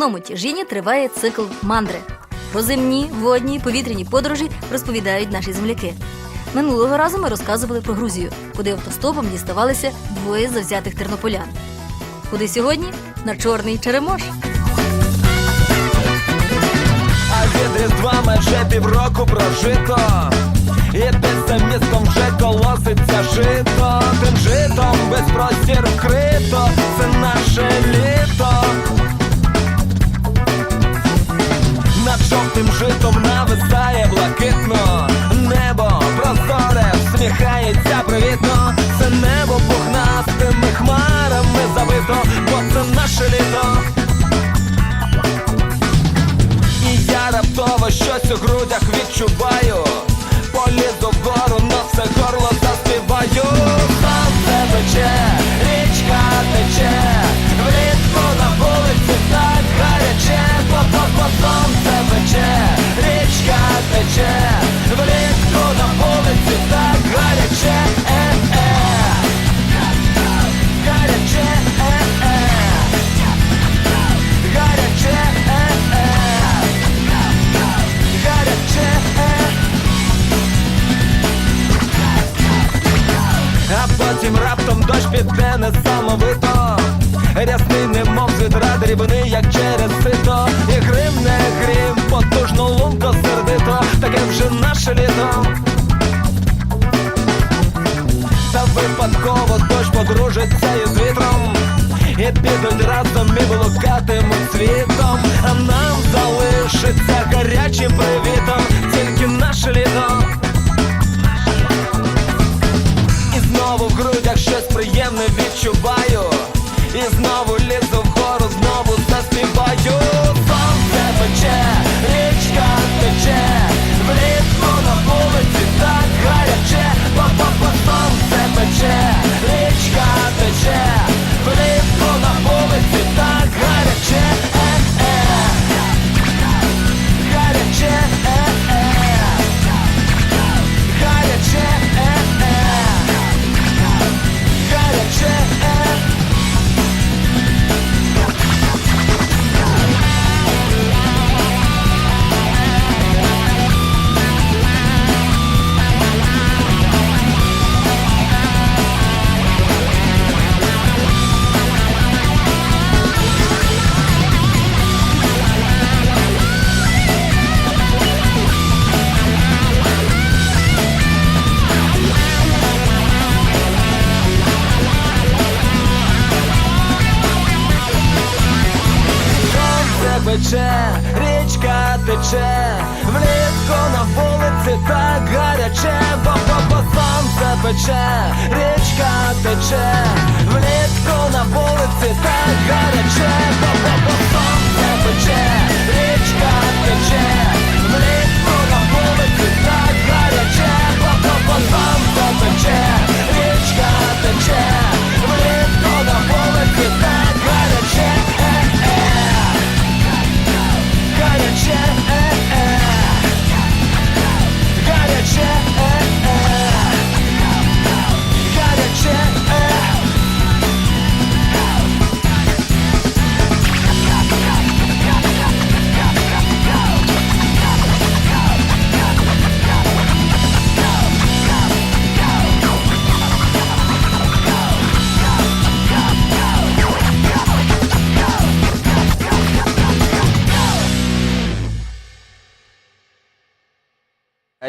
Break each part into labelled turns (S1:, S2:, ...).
S1: Земному тяжінні триває цикл мандри. Про земні, водні, повітряні подорожі розповідають наші земляки. Минулого разу ми розказували про Грузію, куди автостопом діставалися двоє завзятих тернополян. Куди сьогодні? На чорний черемош.
S2: А від різдва майже півроку прожито І десь за містом вже колоситься жито Тим житом весь простір вкрито Це наше літо жовтим житом нависає блакитно. Небо просторе всміхається привітно. Це небо пухнастими хмарами забито Бо це наше літо. І я раптово щось у грудях відчуваю. Полізу вгору, на все горло заспіваю дрібний, як через сито. І грим не грім, потужно лунко сердито Таке вже наше літо. Та випадково дощ подружиться із вітром. І підуть разом і блукатимуть світом річка тече, влітку на вулиці так гаряче, бо сонце пече,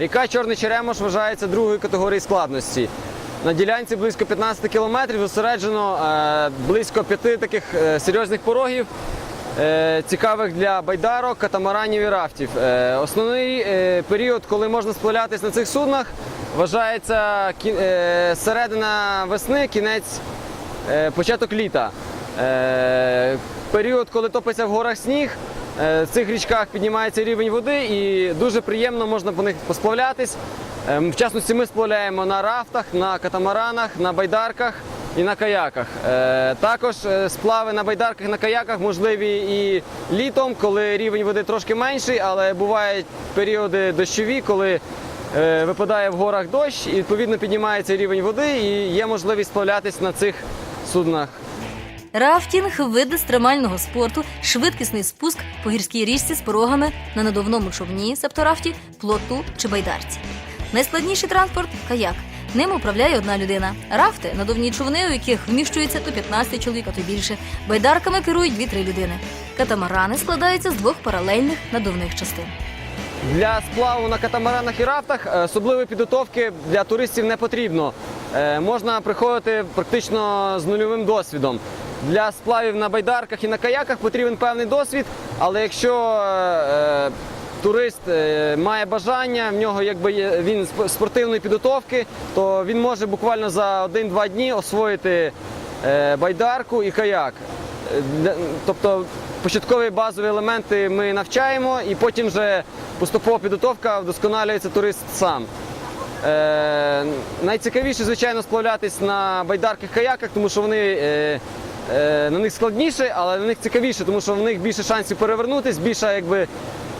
S3: Ріка Чорний Черемош вважається другої категорії складності. На ділянці близько 15 кілометрів зосереджено е, близько п'яти таких е, серйозних порогів, е, цікавих для байдарок, катамаранів і рафтів. Основний період, коли можна сплавлятись на цих суднах, вважається середина весни, кінець, початок літа. Період, коли топиться в горах сніг, в цих річках піднімається рівень води і дуже приємно можна по них посплавлятись. Ем, В частності ми сплавляємо на рафтах, на катамаранах, на байдарках і на каяках. Е, Також е, сплави на байдарках на каяках можливі і літом, коли рівень води трошки менший, але бувають періоди дощові, коли е, випадає в горах дощ і відповідно піднімається рівень води і є можливість сплавлятись на цих суднах.
S1: Рафтінг вид екстремального спорту, швидкісний спуск по гірській річці з порогами на надувному човні, септорафті, плоту чи байдарці. Найскладніший транспорт каяк. Ним управляє одна людина. Рафти надувні човни, у яких вміщується до 15 чоловік, а то більше. Байдарками керують 2-3 людини. Катамарани складаються з двох паралельних надувних частин.
S3: Для сплаву на катамаранах і рафтах е, особливої підготовки для туристів не потрібно. Е, Можна приходити практично з нульовим досвідом. Для сплавів на байдарках і на каяках потрібен певний досвід, але якщо е, турист е, має бажання, в нього якби є він спортивної підготовки, то він може буквально за 1-2 дні освоїти е, байдарку і каяк. Е, Тобто початкові базові елементи ми навчаємо, і потім вже поступова підготовка вдосконалюється турист сам. Е, найцікавіше, звичайно, сплавлятись на байдарках каяках, тому що вони е, е, на них складніше, але на них цікавіше, тому що в них більше шансів перевернутись, більша, якби,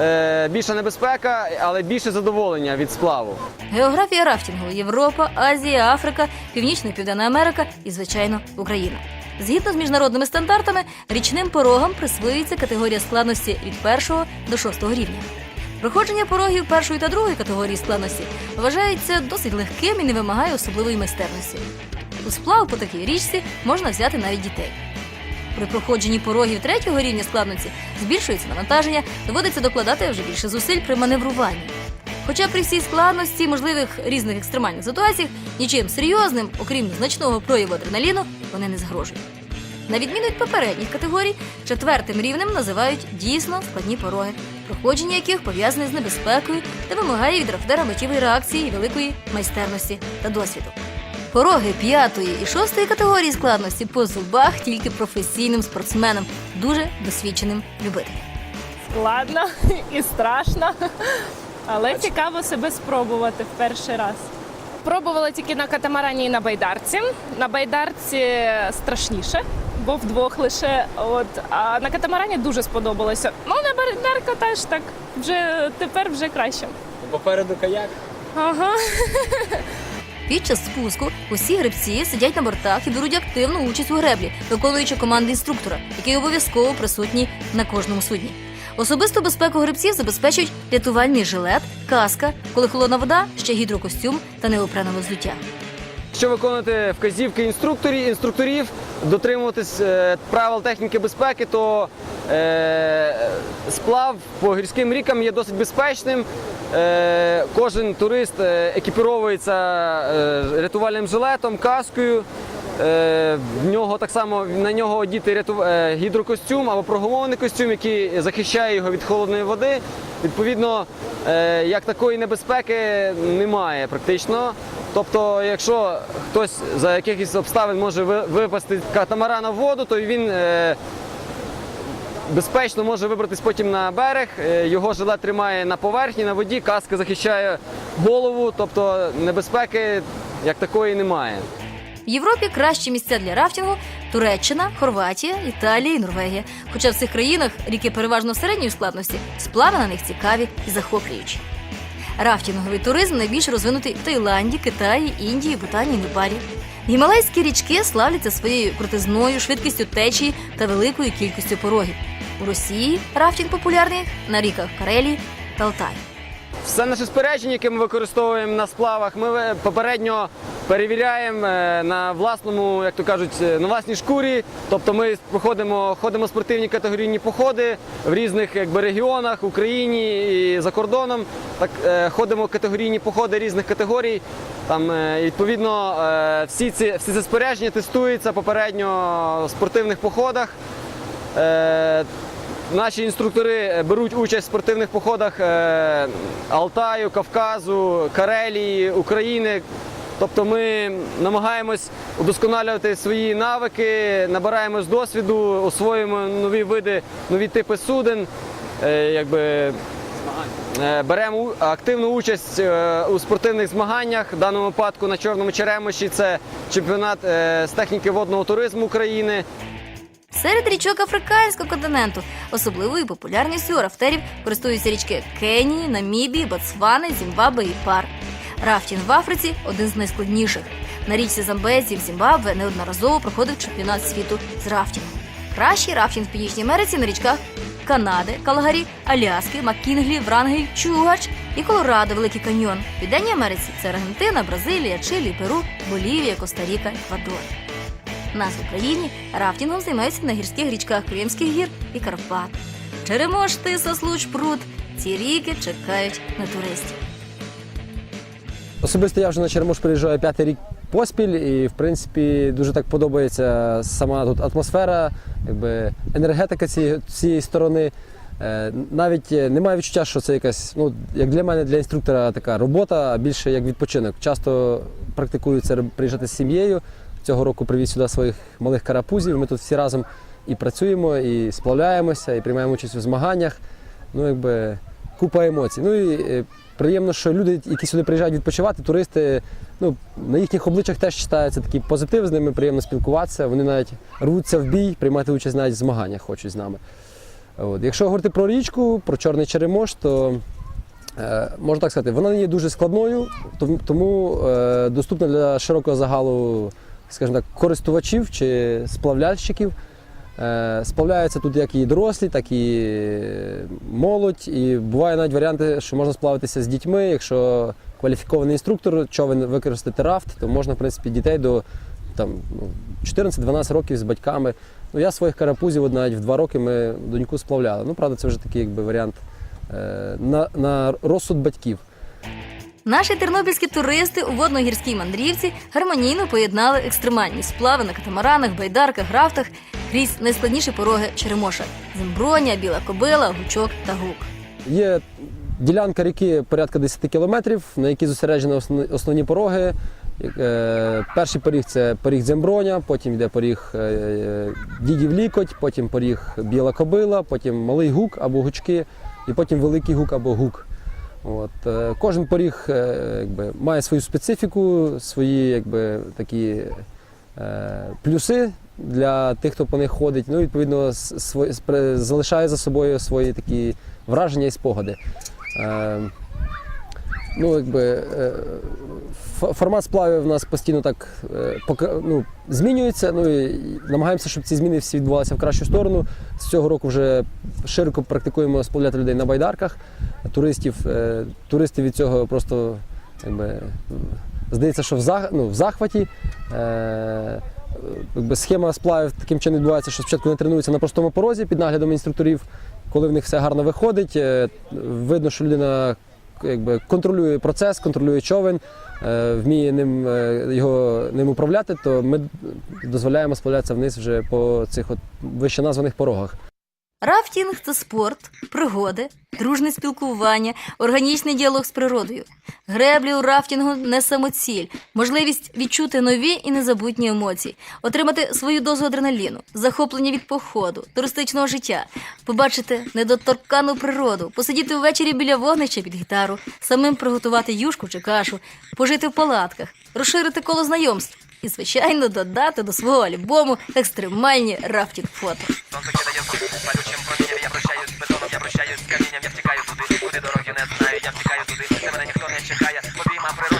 S3: е, більша небезпека, але більше задоволення від сплаву.
S1: Географія рафтингу Європа, Азія, Африка, Північна Південна Америка і, звичайно, Україна. Згідно з міжнародними стандартами, річним порогам присвоюється категорія складності від першого до шостого рівня. Проходження порогів першої та другої категорії складності вважається досить легким і не вимагає особливої майстерності. У сплав по такій річці можна взяти навіть дітей. При проходженні порогів третього рівня складності збільшується навантаження, доводиться докладати вже більше зусиль при маневруванні. Хоча при всій складності можливих різних екстремальних ситуаціях нічим серйозним, окрім значного прояву адреналіну, вони не загрожують. На відміну від попередніх категорій, четвертим рівнем називають дійсно складні пороги, проходження яких пов'язане з небезпекою та вимагає від рафтера миттєвої реакції і великої майстерності та досвіду. Пороги п'ятої і шостої категорії складності по зубах тільки професійним спортсменам, дуже досвідченим любителям.
S4: складно і страшно, але цікаво себе спробувати в перший раз. Пробувала тільки на катамарані і на байдарці. На байдарці страшніше, бо вдвох лише. От а на катамарані дуже сподобалося. Ну на байдарка теж так вже тепер вже краще.
S3: Попереду каяк.
S4: Ага.
S1: Під час спуску усі гребці сидять на бортах і беруть активну участь у греблі, виконуючи команди інструктора, який обов'язково присутній на кожному судні. Особисту безпеку гребців забезпечують рятувальний жилет, каска, коли холодна вода, ще гідрокостюм та неопренове взуття.
S3: Якщо виконувати вказівки інструкторів, інструкторів, дотримуватись е, правил техніки безпеки, то е, сплав по гірським рікам є досить безпечним. Е, кожен турист е, екіпіровується е, рятувальним жилетом, каскою. В нього так само на нього одіти гідрокостюм або прогумований костюм, який захищає його від холодної води. Відповідно, як такої небезпеки немає практично. Тобто, якщо хтось за якихось обставин може випасти катамарана в воду, то він безпечно може вибратись потім на берег. Е, Його жилет тримає на поверхні, на воді, каска захищає голову, тобто небезпеки як такої немає.
S1: В Європі кращі місця для рафтингу Туреччина, Хорватія, Італія і Норвегія. Хоча в цих країнах ріки переважно середньої складності, сплави на них цікаві і захоплюючі. Рафтинговий туризм найбільш розвинутий в Таїланді, Китаї, Індії, Бутані Непалі. Гімалайські річки славляться своєю крутизною, швидкістю течії та великою кількістю порогів. У Росії рафтінг популярний на ріках Карелі та Алтаю.
S3: Все наше спорядження, яке ми використовуємо на сплавах, ми е, попередньо перевіряємо е, на власному, як то кажуть, е, на власній шкурі. Тобто ми проходимо, ходимо спортивні категорійні походи в різних якби, регіонах, Україні і за кордоном. Так ходимо категорійні походи різних категорій. Там відповідно всі ці всі це спорядження тестуються попередньо в спортивних походах. Наші інструктори е, беруть участь в спортивних походах е, Алтаю, Кавказу, Карелії, України. Тобто ми намагаємось удосконалювати свої навики, набираємось досвіду, освоюємо нові види, нові типи суден. Е, Якби, беремо активну участь у спортивних змаганнях. В даному випадку на Чорному Черемоші це чемпіонат з техніки водного туризму України.
S1: Серед річок африканського континенту особливою популярністю рафтерів користуються річки Кенії, Намібії, Ботсвани, Зімбабве і Пар. Рафтінг в Африці один з найскладніших. На річці Замбезі в Зімбабве неодноразово проходив чемпіонат світу з рафтінгу. Кращий рафтінг в Північній Америці на річках Канади, Калгарі, Аляски, Маккінглі, Врангель, Чугач і Колорадо, Великий каньйон. В Південній Америці це Аргентина, Бразилія, Чилі, Перу, Болівія, Коста-Ріка, Еквадор. Нас в Україні рафтінгом займаються на гірських річках Кримських гір і Карпат. Черемош, Тиса, Случ, Прут. Ці ріки чекають на туристів.
S5: Особисто я вже на Черемош приїжджаю п'ятий рік поспіль, і в принципі дуже так подобається сама тут атмосфера, якби енергетика цієї, цієї сторони. Е, Навіть е, немає відчуття, що це якась, ну як для мене, для інструктора така робота, а більше як відпочинок. Часто практикую це приїжджати з сім'єю. Цього року привіз сюди своїх малих карапузів. Ми тут всі разом і працюємо, і сплавляємося, і приймаємо участь у змаганнях. Ну, якби купа емоцій. Ну і е, приємно, що люди, які сюди приїжджають відпочивати, туристи, ну, на їхніх обличчях теж читається такий позитив, з ними приємно спілкуватися. Вони навіть рвуться в бій, приймати участь навіть в змаганнях хочуть з нами. От. Якщо говорити про річку, про Чорний Черемош, то е, можна так сказати, вона не є дуже складною, тому, е, доступна для широкого загалу, скажімо так, користувачів чи сплавляльщиків. Е, Сплавляються тут як і дорослі, так і молодь. І буває навіть варіанти, що можна сплавитися з дітьми. Якщо кваліфікований інструктор, човен використати рафт, то можна, в принципі, дітей до там, ну, 14-12 років з батьками. Ну, я своїх карапузів навіть в 2 роки ми доньку сплавляли. Ну, правда, це вже такий якби, варіант е, на, на розсуд батьків.
S1: Наші тернопільські туристи у водно-гірській мандрівці гармонійно поєднали екстремальні сплави на катамаранах, байдарках, рафтах крізь найскладніші пороги Черемоша Земброня, Біла Кобила, Гучок та Гук.
S5: Є ділянка ріки порядка 10 кілометрів, на якій зосереджені основні, пороги. Е, Перший поріг це поріг Дземброня, потім йде поріг е, Дідів Лікоть, потім поріг Біла Кобила, потім Малий Гук або Гучки, і потім Великий Гук або Гук. От. е, Кожен поріг е, якби, має свою специфіку, свої якби, такі е, плюси для тих, хто по них ходить. Ну, відповідно, свої- залишає за собою свої такі враження і спогади. Ну, якби, е, формат сплавів в нас постійно так е, ну, змінюється. Ну, і намагаємося, щоб ці зміни всі відбувалися в кращу сторону. З цього року вже широко практикуємо сплавляти людей на байдарках. Туристів, е, туристи від цього просто якби, здається, що в, зах, ну, в захваті. Якби схема сплавів таким чином відбувається, що спочатку вони тренуються на простому порозі під наглядом інструкторів. Коли в них все гарно виходить, видно, що людина якби, контролює процес, контролює човен, е, вміє ним, е, його, ним управляти, то ми дозволяємо сплавлятися вниз вже по цих от вище названих порогах.
S1: Рафтінг це спорт, пригоди, дружне спілкування, органічний діалог з природою. Греблі у рафтінгу не самоціль, можливість відчути нові і незабутні емоції, отримати свою дозу адреналіну, захоплення від походу, туристичного життя, побачити недоторкану природу, посидіти ввечері біля вогнища під гітару, самим приготувати юшку чи кашу, пожити в палатках, розширити коло знайомств і, звичайно, додати до свого альбому екстремальні рафтінг фото.
S2: Я втікаю туди, куди дороги не знаю Я втікаю туди, де мене ніхто не чекає Обійма природи,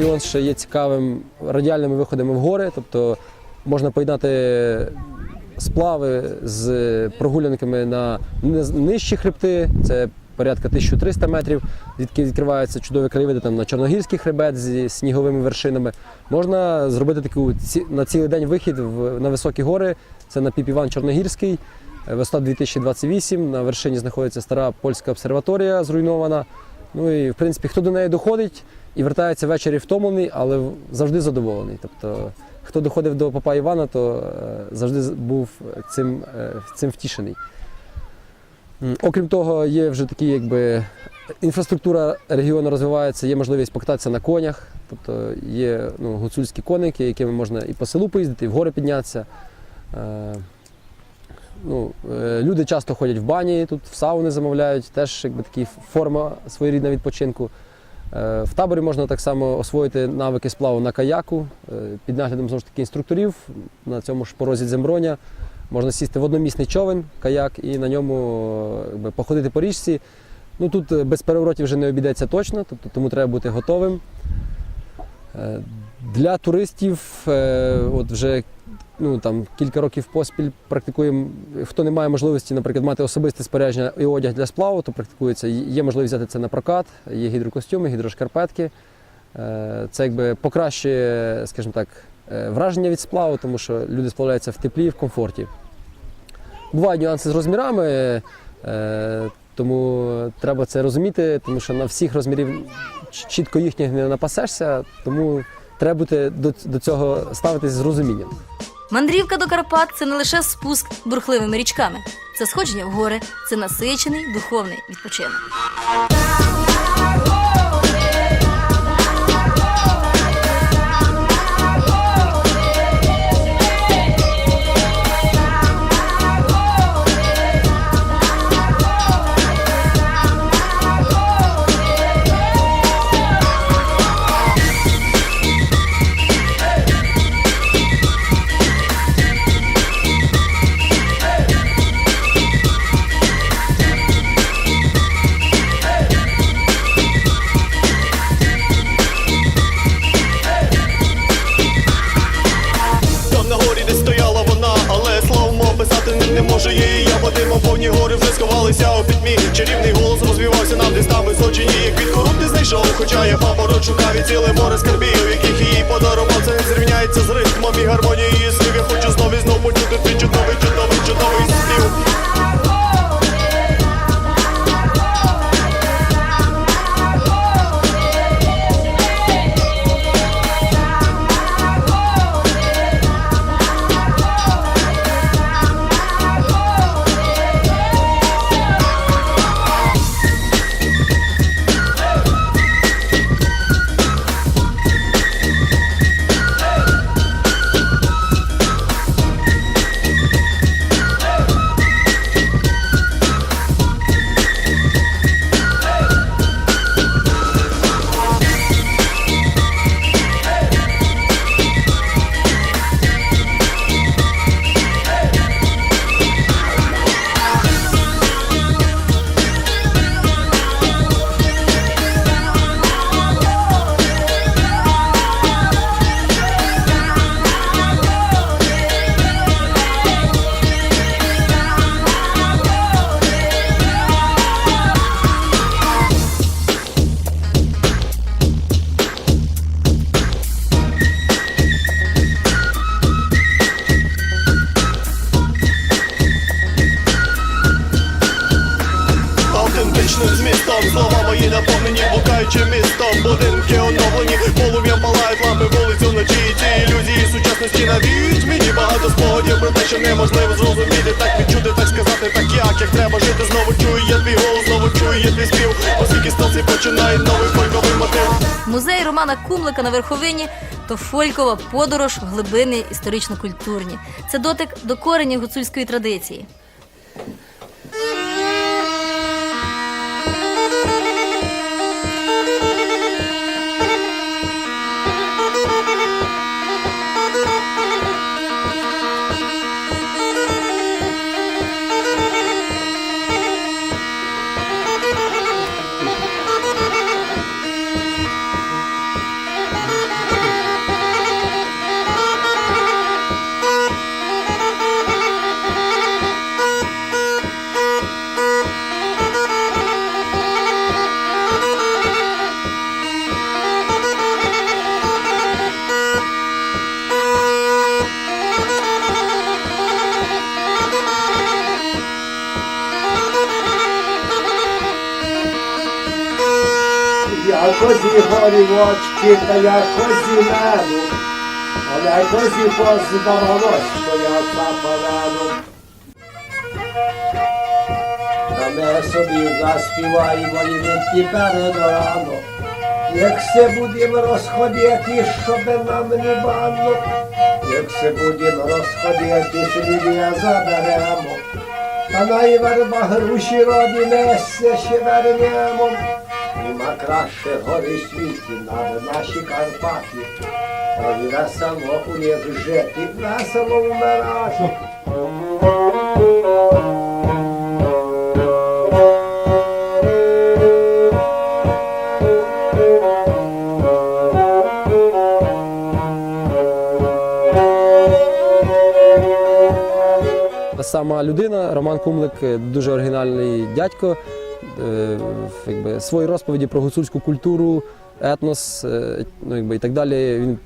S5: регіон ще є цікавим радіальними виходами в гори, тобто можна поєднати сплави з прогулянками на нижчі хребти, це порядка 1300 метрів, звідки відкриваються чудові краєвиди там на Чорногірський хребет зі сніговими вершинами. Можна зробити таку на цілий день вихід в, на високі гори. Це на Піп Іван Чорногірський, е, висота 2028. На вершині знаходиться стара польська обсерваторія, зруйнована. Ну і в принципі, хто до неї доходить і вертається ввечері втомлений, але завжди задоволений. Тобто, хто доходив до Папа Івана, то е, завжди був цим, е, цим втішений. Окрім того, є вже такі, якби інфраструктура регіону розвивається, є можливість покататися на конях, тобто є ну, гуцульські коники, якими можна і по селу поїздити, і в гори піднятися. Е, Ну, люди часто ходять в бані, тут в сауни замовляють, теж якби такі форма своєрідна відпочинку. Е, В таборі можна так само освоїти навики сплаву на каяку е, під наглядом знову ж таки інструкторів на цьому ж порозі Дземброня. Можна сісти в одномісний човен, каяк, і на ньому е, якби, походити по річці. Ну, тут без переворотів вже не обійдеться точно, тобто, тому треба бути готовим. Для туристів от вже ну, там, кілька років поспіль практикуємо. Хто не має можливості, наприклад, мати особисте спорядження і одяг для сплаву, то практикується. Є можливість взяти це на прокат, є гідрокостюми, гідрошкарпетки. Е, Це якби покращує, скажімо так, е, враження від сплаву, тому що люди сплавляються в теплі, в комфорті. Бувають нюанси з розмірами, е, тому треба це розуміти, тому що на всіх розмірів чітко їхніх не напасешся, тому треба бути до цього ставитись з розумінням.
S6: Мандрівка до Карпат це не лише спуск бурхливими річками, це сходження в гори, це насичений духовний відпочинок. Романа Кумлика на верховині то фолькова подорож глибини історично-культурні. Це дотик до коренів гуцульської традиції.
S7: Я козі горі в очки, та я козі меду, але козі поздавалось, що я запалену. Та ми собі заспіваємо і від перед рано. Як се будемо розходити, щоб нам не банно, як се будемо розходити, слідя заберемо. Та на верба груші роді несе ще вернемо. Нема краще гори світі над наші Карпати. Ой, весело у них жити, весело вмирати.
S5: Сама людина, Роман Кумлик, е, дуже оригінальний дядько. Е, Якби, свої розповіді про гуцульську культуру, етнос е, ну, якби, і так далі. Він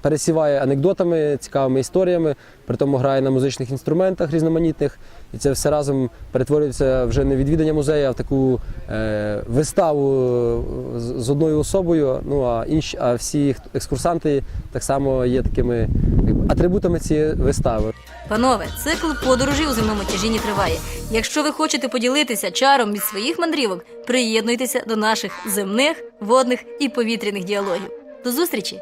S5: пересіває анекдотами, цікавими історіями, при тому грає на музичних інструментах різноманітних. І це все разом перетворюється вже не відвідання музею, а в таку е, виставу е, з, одною особою. Ну а інші, а всі екскурсанти так само є такими атрибутами цієї вистави.
S1: Панове, цикл подорожей у земному тяжіні триває. Якщо ви хочете поділитися чаром від своїх мандрівок, приєднуйтеся до наших земних, водних і повітряних діалогів. До зустрічі!